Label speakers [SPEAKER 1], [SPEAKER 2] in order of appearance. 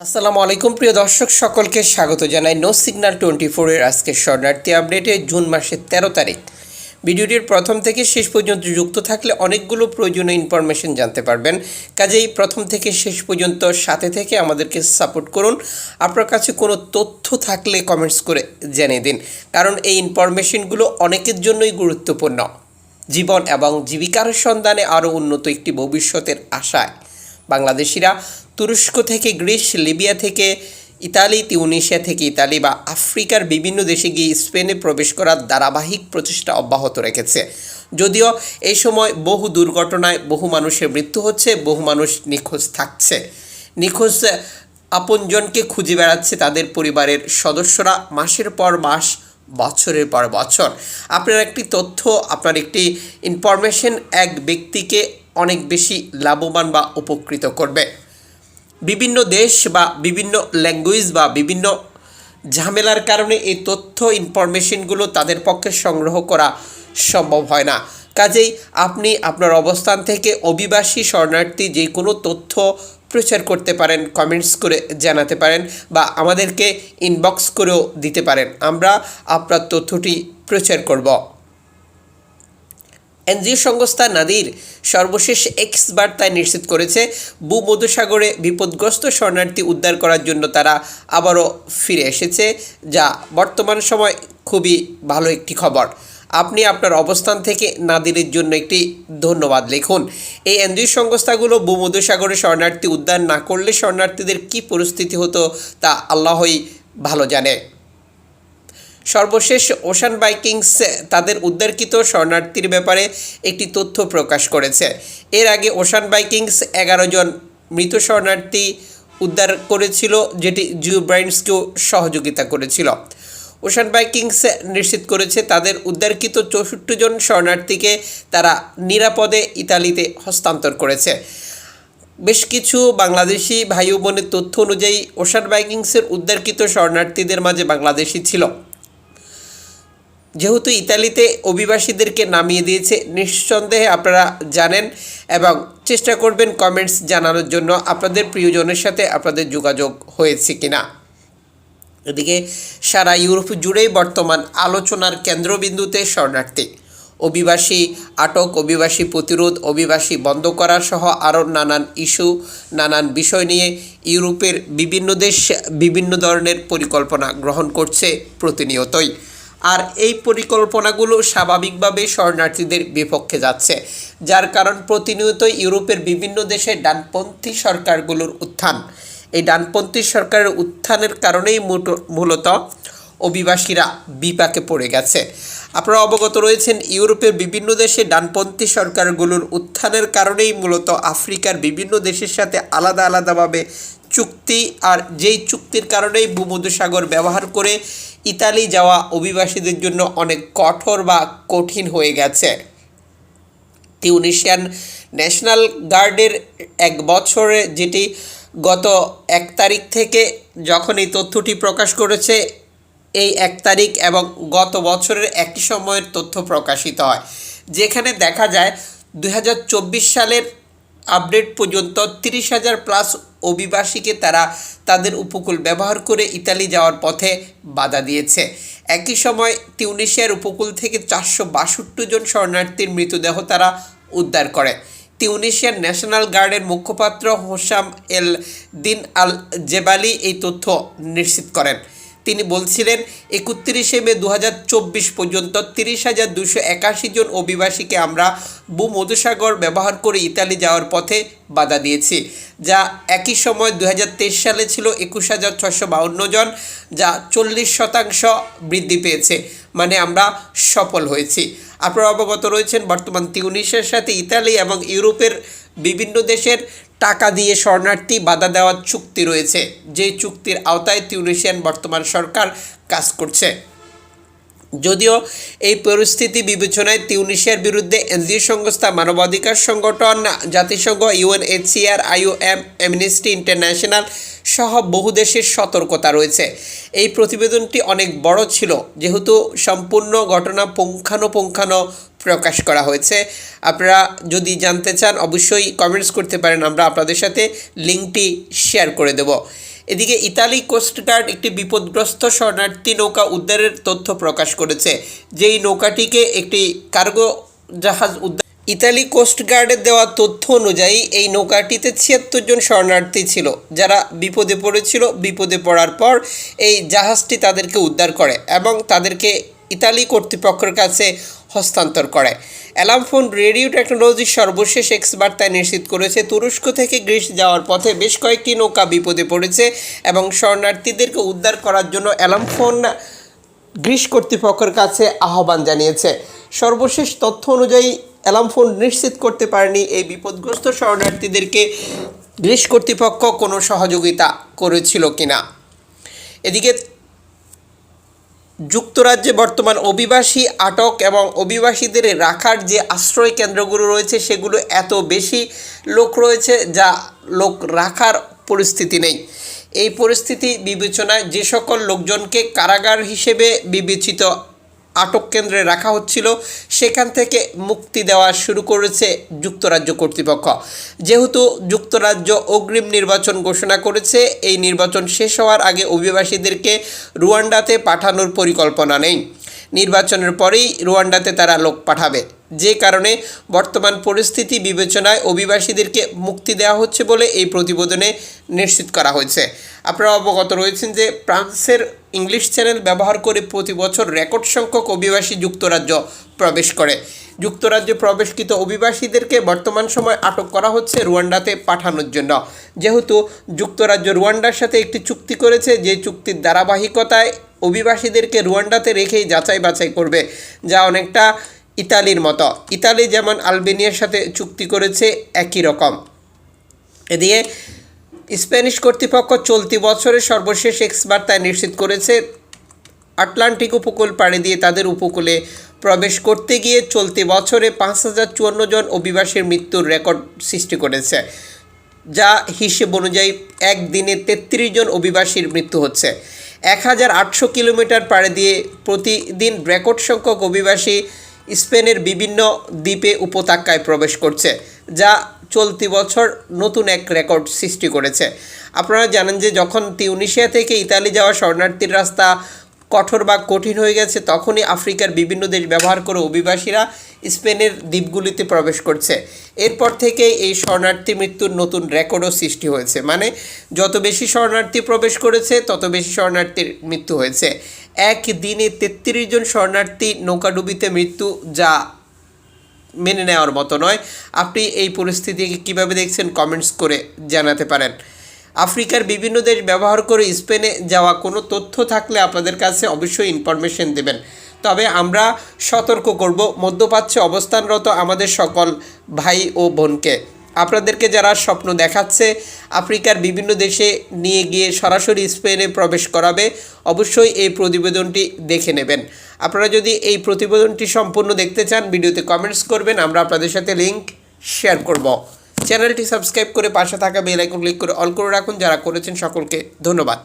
[SPEAKER 1] আসসালামু আলাইকুম, প্রিয় দর্শক, সকলকে স্বাগত জানাই নো সিগন্যাল টোয়েন্টি ফোরের আজকের শরণার্থী আপডেটে, জুন মাসের তেরো তারিখ। ভিডিওটির প্রথম থেকে শেষ পর্যন্ত যুক্ত থাকলে অনেকগুলো প্রয়োজনীয় ইনফরমেশন জানতে পারবেন। কাজেই প্রথম থেকে শেষ পর্যন্ত সাথে থেকে আমাদেরকে সাপোর্ট করুন। আপনার কাছে কোনো তথ্য থাকলে কমেন্টস করে জানিয়ে দিন। কারণ এই ইনফরমেশনগুলো অনেকের জন্যই গুরুত্বপূর্ণ। জীবন এবং জীবিকার সন্ধানে আরও উন্নত একটি ভবিষ্যতের আশায়। বাংলাদেশিরা তুরস্ক থেকে, গ্রিস, লিবিয়া থেকে, ইতালি তিউনিশিয়া থেকে ইতালি বা আফ্রিকার বিভিন্ন দেশে গিয়ে স্পেনে প্রবেশ করার ধারাবাহিক প্রচেষ্টা অব্যাহত রেখেছে। যদিও এই সময় বহু দুর্ঘটনায় বহু মানুষের মৃত্যু হচ্ছে, বহু মানুষ নিখোঁজ থাকছে। নিখোঁজ আপনজনকে খুঁজে বেড়াচ্ছে তাদের পরিবারের সদস্যরা মাসের পর মাস, বছরের পর বছর। আপনার একটি তথ্য, আপনার একটি ইনফরমেশন এক ব্যক্তিকে অনেক বেশি লাভবান বা উপকৃত করবে। বিভিন্ন দেশ বা বিভিন্ন ল্যাঙ্গুয়েজ বা বিভিন্ন ঝামেলার কারণে এই তথ্য ইনফরমেশনগুলো তাদের পক্ষে সংগ্রহ করা সম্ভব হয় না। কাজেই আপনি আপনার অবস্থান থেকে অভিবাসী শরণার্থী যে কোনো তথ্য প্রচার করতে পারেন কমেন্টস করে জানাতে পারেন বা আমাদেরকে ইনবক্স করেও দিতে পারেন। আমরা আপনার তথ্যটি প্রচার করব। এনজিও সংস্থা নাদির সর্বশেষ এক্স বার্তায় নিশ্চিত করেছে, ভূমধ্যসাগরে বিপদগ্রস্ত শরণার্থী উদ্ধার করার জন্য তারা আবারও ফিরে এসেছে, যা বর্তমান সময় খুবই ভালো একটি খবর। আপনি আপনার অবস্থান থেকে নাদিরের জন্য একটি ধন্যবাদ লিখুন। এই এনজিও সংস্থাগুলো ভূমধ্যসাগরে শরণার্থী উদ্ধার না করলে শরণার্থীদের কী পরিস্থিতি হতো তা আল্লাহই ভালো জানে। সর্বশেষ ওশান বাইকিংস তাদের উদ্ধারকৃত শরণার্থীর ব্যাপারে একটি তথ্য প্রকাশ করেছে। এর আগে ওশান বাইকিংস এগারো জন মৃত শরণার্থী উদ্ধার করেছিল, যেটি জিও ব্রাইন্সকেও সহযোগিতা করেছিল। ওশান বাইকিংস নিশ্চিত করেছে, তাদের উদ্ধারকৃত চৌষট্টি জন শরণার্থীকে তারা নিরাপদে ইতালিতে হস্তান্তর করেছে। বেশ কিছু বাংলাদেশি ভাই বোনের তথ্য অনুযায়ী, ওশান বাইকিংসের উদ্ধারকৃত শরণার্থীদের মাঝে বাংলাদেশি ছিল। যেহেতু ইতালিতে অভিবাসীদেরকে নামিয়ে দিয়েছে, নিঃসন্দেহে আপনারা জানেন এবং চেষ্টা করবেন কমেন্টস জানানোর জন্য আপনাদের প্রিয়জনের সাথে আপনাদের যোগাযোগ হয়েছে কিনা। এদিকে সারা ইউরোপ জুড়েই বর্তমান আলোচনার কেন্দ্রবিন্দুতে শরণার্থী। অভিবাসী আটক, অভিবাসী প্রতিরোধ, অভিবাসী বন্ধ করা সহ আরও নানান ইস্যু, নানান বিষয় নিয়ে ইউরোপের বিভিন্ন দেশ বিভিন্ন ধরনের পরিকল্পনা গ্রহণ করছে প্রতিনিয়তই। আর এই পরিকল্পনাগুলো স্বাভাবিকভাবে শরণার্থীদের বিপক্ষে যাচ্ছে, যার কারণ প্রতিনিয়ত ইউরোপের বিভিন্ন দেশে ডানপন্থী সরকারগুলোর উত্থান। এই ডানপন্থী সরকারের উত্থানের কারণেই মূলত- অভিবাসীরা বিপাকে পড়ে গেছে। আপনারা অবগত রয়েছেন, ইউরোপের বিভিন্ন দেশে ডানপন্থী সরকারগুলোর উত্থানের কারণেই মূলত আফ্রিকার বিভিন্ন দেশের সাথে আলাদা আলাদাভাবে চুক্তি আর যেই চুক্তির কারণেই ভূমধ্যসাগর ব্যবহার করে ইতালি যাওয়া অভিবাসীদের জন্য অনেক কঠোর বা কঠিন হয়ে গেছে। তিউনিশিয়ান ন্যাশনাল গার্ডের এক বছরে যেটি গত এক তারিখ থেকে যখন এই তথ্যটি প্রকাশ করেছে, এই এক তারিখ এবং গত বছরের একই সময়ের তথ্য প্রকাশিত হয়। যেখানে দেখা যায়, দুই সালের আপডেট পর্যন্ত তিরিশ হাজার প্লাস অভিবাসীকে তারা তাদের উপকূল ব্যবহার করে ইতালি যাওয়ার পথে বাধা দিয়েছে। একই সময় তিউনিশিয়ার উপকূল থেকে চারশো বাষট্টি জন শরণার্থীর মৃতদেহ তারা উদ্ধার করে। তিউনিশিয়ার ন্যাশনাল গার্ডের মুখপাত্র হোসাম এল দিন আল জেবালি এই তথ্য নিশ্চিত করেন। তিনি বলছিলেন, একত্রিশে মে দু হাজার চব্বিশ পর্যন্ত তিরিশ হাজার দুশো একাশি জন অভিবাসীকে আমরা ভূমধুসাগর ব্যবহার করে ইতালি যাওয়ার পথে বাধা দিয়েছি, যা একই সময় দু হাজার তেইশ সালে ছিল একুশ হাজার ছশো জন, যা চল্লিশ শতাংশ বৃদ্ধি পেয়েছে মানে আমরা সফল হয়েছি। আপনারা অবগত রয়েছেন, বর্তমান তিউনিসের সাথে ইতালি এবং ইউরোপের বিভিন্ন দেশের টাকা দিয়ে শরণার্থী বাধা দেওয়ার চুক্তি রয়েছে, যে চুক্তির আওতায় তিউনিশিয়ান বর্তমান সরকার কাজ করছে। যদিও এই পরিস্থিতি বিবেচনায় তিউনিশিয়ার বিরুদ্ধে এনজিও সংস্থা, মানবাধিকার সংগঠন, জাতিসংঘ, ইউএনএইচসিআর, আইওএম, অ্যামনেস্টি ইন্টারন্যাশনাল সহ বহু দেশের সতর্কতা রয়েছে। এই প্রতিবেদনটি অনেক বড় ছিল, যেহেতু সম্পূর্ণ ঘটনা পুঙ্খানুপুঙ্খানো প্রকাশ করা হয়েছে। আপনারা যদি জানতে চান, অবশ্যই কমেন্টস করতে পারেন, আমরা আপনাদের সাথে লিঙ্কটি শেয়ার করে দেব। এদিকে ইতালি কোস্টগার্ড একটি বিপদগ্রস্ত শরণার্থী নৌকা উদ্ধারের তথ্য প্রকাশ করেছে। যেই নৌকাটিকে একটি কার্গো জাহাজ উদ্ধার ইতালি কোস্টগার্ডের দেওয়া তথ্য অনুযায়ী, এই নৌকাটিতে ছিয়াত্তর জন শরণার্থী ছিল। যারা বিপদে পড়েছিল, বিপদে পড়ার পর এই জাহাজটি তাদেরকে উদ্ধার করে এবং তাদেরকে ইতালি কর্তৃপক্ষের কাছে হস্তান্তর করে। অ্যালামফোন রেডিও টেকনোলজির সর্বশেষ এক্স বার্তায় নিশ্চিত করেছে, তুরস্ক থেকে গ্রিস যাওয়ার পথে বেশ কয়েকটি নৌকা বিপদে পড়েছে এবং শরণার্থীদেরকে উদ্ধার করার জন্য অ্যালামফোন গ্রিস কর্তৃপক্ষের কাছে আহ্বান জানিয়েছে। সর্বশেষ তথ্য অনুযায়ী অ্যালামফোন নিশ্চিত করতে পারেনি এই বিপদগ্রস্ত শরণার্থীদেরকে গ্রিস কর্তৃপক্ষ কোনো সহযোগিতা করেছিল কিনা। এদিকে যুক্তরাজ্যে বর্তমান অভিবাসী, আটক এবং অভিবাসীদের রাখার যে আশ্রয় কেন্দ্রগুলো রয়েছে, সেগুলো এত বেশি লোক রয়েছে যা লোক রাখার পরিস্থিতি নেই। এই পরিস্থিতি বিবেচনায় যে সকল লোকজনকে কারাগার হিসেবে বিবেচিত আটক কেন্দ্রে রাখা হচ্ছিল। সেখান থেকে মুক্তি দেওয়া শুরু করেছে যুক্তরাজ্য কর্তৃপক্ষ। যেহেতু যুক্তরাজ্য অগ্রিম নির্বাচন ঘোষণা করেছে, এই নির্বাচন শেষ হওয়ার আগে অভিবাসীদেরকে রুয়ান্ডাতে পাঠানোর পরিকল্পনা নেই। নির্বাচনের পরেই রুয়ান্ডাতে তারা লোক পাঠাবে। যে কারণে বর্তমান পরিস্থিতি বিবেচনায় অভিবাসীদেরকে মুক্তি দেওয়া হচ্ছে বলে এই প্রতিবেদনে নিশ্চিত করা হয়েছে। আপনারা অবগত রয়েছেন যে ফ্রান্সের ইংলিশ চ্যানেল ব্যবহার করে প্রতি বছর রেকর্ড সংখ্যক অভিবাসী যুক্তরাজ্য প্রবেশ করে। যুক্তরাজ্যে প্রবেশকৃত অভিবাসীদেরকে বর্তমান সময় আটক করা হচ্ছে রুয়ান্ডাতে পাঠানোর জন্য। যেহেতু যুক্তরাজ্য রুয়ান্ডার সাথে একটি চুক্তি করেছে, যে চুক্তির ধারাবাহিকতায় অভিবাসীদেরকে রুয়ান্ডাতে রেখেই যাচাই বাছাই করবে, যা অনেকটা ইতালির মতো। ইতালি যেমন আলবেনিয়ার সাথে চুক্তি করেছে, একই রকম। এদিকে স্প্যানিশ কর্তৃপক্ষ চলতি বছরের সর্বশেষ এক্স বার্তায় নিশ্চিত করেছে, আটলান্টিক উপকূল পাড়ি দিয়ে তাদের উপকূলে প্রবেশ করতে গিয়ে চলতি বছরে পাঁচ হাজার চুয়ান্ন জন অভিবাসীর মৃত্যুর রেকর্ড সৃষ্টি করেছে, যা হিসেব অনুযায়ী একদিনে তেত্রিশ জন অভিবাসীর মৃত্যু হচ্ছে। এক হাজার আটশো কিলোমিটার পাড়ে দিয়ে প্রতিদিন রেকর্ড সংখ্যক অভিবাসী স্পেনের বিভিন্ন দ্বীপে উপত্যকায় প্রবেশ করছে, যা চলতি বছর নতুন এক রেকর্ড সৃষ্টি করেছে। আপনারা জানেন যে যখন তিউনিশিয়া থেকে ইতালি যাওয়া শরণার্থীর রাস্তা কঠোর বা কঠিন হয়ে গেছে, তখনই আফ্রিকার বিভিন্ন দেশ ব্যবহার করে অভিবাসীরা স্পেনের দ্বীপগুলিতে প্রবেশ করছে। এরপর থেকে এই শরণার্থী মৃত্যুর নতুন রেকর্ডও সৃষ্টি হয়েছে। মানে যত বেশি শরণার্থী প্রবেশ করেছে, তত বেশি শরণার্থীর মৃত্যু হয়েছে। এক দিনে তেত্রিশ জন শরণার্থী নৌকাডুবিতে মৃত্যু যা মেনে নেওয়ার মতো নয়। আপনি এই পরিস্থিতিকে কীভাবে দেখছেন, কমেন্টস করে জানাতে পারেন। আফ্রিকার বিভিন্ন দেশ ব্যবহার করে স্পেনে যাওয়া কোনো তথ্য থাকলে আপনাদের কাছে অবশ্যই ইনফরমেশন দেবেন। তবে আমরা সতর্ক করব মধ্যপ্রাচ্যে অবস্থানরত আমাদের সকল ভাই ও বোনকে। আপনাদেরকে যারা স্বপ্ন দেখাচ্ছে আফ্রিকার বিভিন্ন দেশে নিয়ে গিয়ে সরাসরি স্পেনে প্রবেশ করাবে, অবশ্যই এই প্রতিবেদনটি দেখে নেবেন। আপনারা যদি এই প্রতিবেদনটি সম্পূর্ণ দেখতে চান, ভিডিওতে কমেন্টস করবেন, আমরা আপনাদের সাথে লিংক শেয়ার করব। চ্যানেলটি সাবস্ক্রাইব করে পাশে থাকা বেল আইকন ক্লিক করে অল করে রাখুন। যারা করেছেন সকলকে ধন্যবাদ।